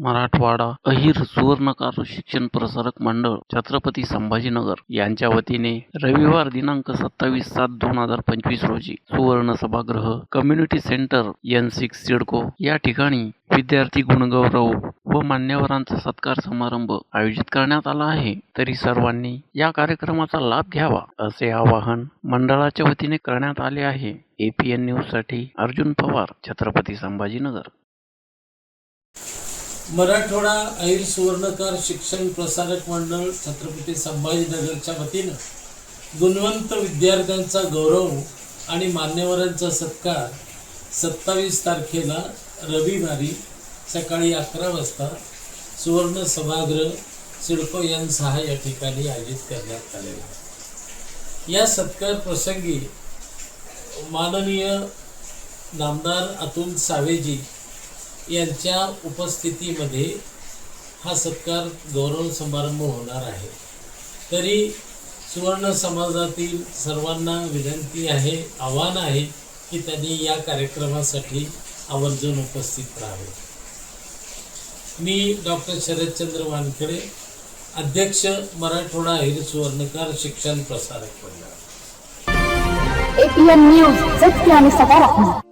मराठवाडा अहिर सुवर्णकार शिक्षण प्रसारक मंडळ छत्रपती संभाजीनगर यांच्या वतीने रविवार दिनांक सत्तावीस सात दोन हजार पंचवीस रोजी सुवर्ण सभागृह community centre N six CIDCO या ठिकाणी विद्यार्थी गुणगौरव व मान्यवरांचा सत्कार समारंभ आयोजित करण्यात आला आहे. तरी सर्वांनी या कार्यक्रमाचा लाभ घ्यावा असे आवाहन मंडळाच्या वतीने करण्यात आले आहे. एपीएन न्यूजसाठी अर्जुन पवार छत्रपती संभाजीनगर. मराठवाडा अहिर सुवर्णकार शिक्षण प्रसारक मंडळ छत्रपती संभाजीनगरच्या वतीनं गुणवंत विद्यार्थ्यांचा गौरव आणि मान्यवरांचा सत्कार सत्तावीस तारखेला रविवारी सकाळी अकरा वाजता सुवर्ण सभागृह सिडको एन सहा या ठिकाणी आयोजित करण्यात आलेला आहे. या सत्कार प्रसंगी माननीय नामदार अतुल सावेजी यांच्या उपस्थितीमध्ये हा सत्कार गौरव समारंभ होणार आहे. तरी सुवर्ण समाजातील सर्वांना विनंती आहे आव्हान आहे की त्यांनी या कार्यक्रमासाठी आवर्जून उपस्थित राहावे. मी डॉक्टर शरदचंद्र वानखडे अध्यक्ष मराठवाडा हिर सुवर्णकार शिक्षण प्रसारक मंडळ. एपीएन न्यूज सत्य आणि सकारात्मक.